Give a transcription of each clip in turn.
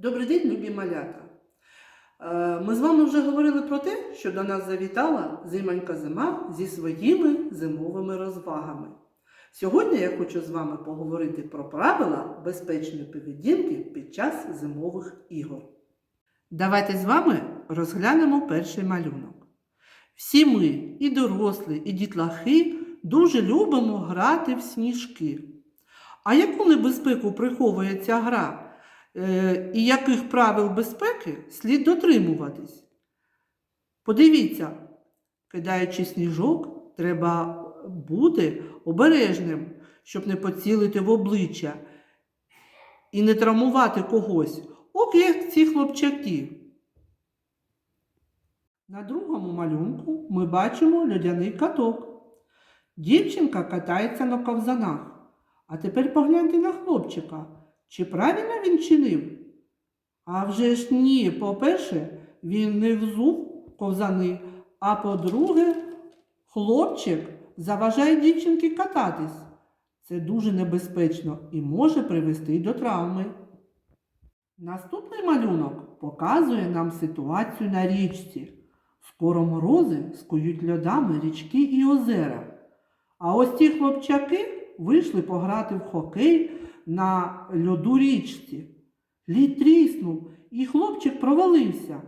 Добрий день, любі малята! Е, Ми з вами вже говорили про те, що до нас завітала зимонька зима зі своїми зимовими розвагами. Сьогодні я хочу з вами поговорити про правила безпечної поведінки під час зимових ігор. Давайте з вами розглянемо перший малюнок. Всі ми, і дорослі, і дітлахи, дуже любимо грати в сніжки. А яку небезпеку приховує ця гра? Е, і яких правил безпеки слід дотримуватись? Подивіться, кидаючи сніжок, треба бути обережним, щоб не поцілити в обличчя і не травмувати когось, ок як ці хлопчаки. На другому малюнку ми бачимо льодяний каток. Дівчинка катається на ковзанах. А тепер погляньте на хлопчика. Чи правильно він чинив? А вже ж ні. По-перше, він не взув ковзани, а по-друге, хлопчик заважає дівчинки кататись. Це дуже небезпечно і може привести до травми. Наступний малюнок показує нам ситуацію на річці. Скоро морози скують льодами річки і озера. А ось ті хлопчаки вийшли пограти в хокей на льоду річці. Лід тріснув, і хлопчик провалився.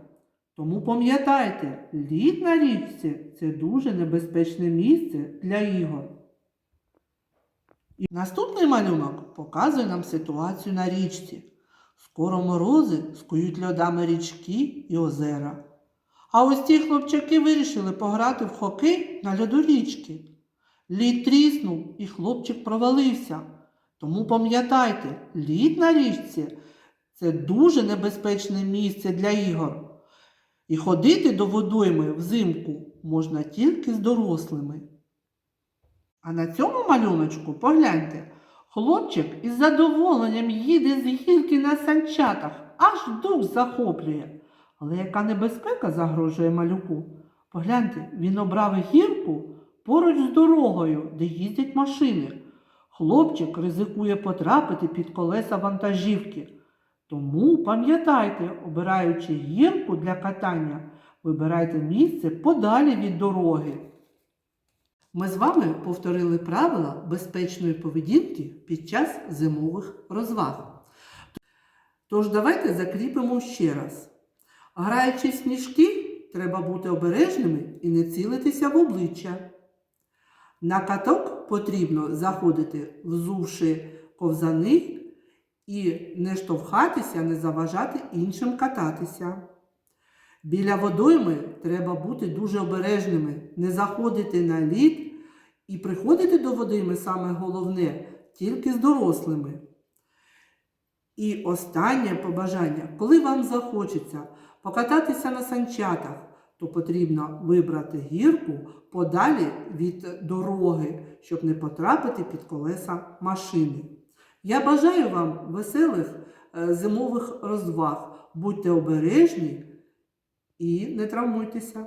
Тому пам'ятайте, лід на річці це дуже небезпечне місце для ігор. І наступний малюнок показує нам ситуацію на річці. Скоро морози скують льодами річки і озера. А ось ті хлопчаки вирішили пограти в хокей на льоду річки. Лід тріснув, і хлопчик провалився. Тому пам'ятайте, лід на річці це дуже небезпечне місце для ігор. І ходити до водойми взимку можна тільки з дорослими. А на цьому малюночку погляньте, хлопчик із задоволенням їде з гірки на санчатах, аж дух захоплює. Але яка небезпека загрожує малюку? Погляньте, він обрав гірку поруч з дорогою, де їздять машини. Хлопчик ризикує потрапити під колеса вантажівки. Тому пам'ятайте, обираючи гірку для катання, вибирайте місце подалі від дороги. Ми з вами повторили правила безпечної поведінки під час зимових розваг. Тож давайте закріпимо ще раз. Граючи сніжки, треба бути обережними і не цілитися в обличчя. На каток потрібно заходити, взувши ковзани, і не штовхатися, не заважати іншим кататися. Біля водойми треба бути дуже обережними, не заходити на лід і приходити до водойми саме головне тільки з дорослими. І останнє побажання, коли вам захочеться покататися на санчатах, то потрібно вибрати гірку подалі від дороги, щоб не потрапити під колеса машини. Я бажаю вам веселих е, зимових розваг. Будьте обережні і не травмуйтеся.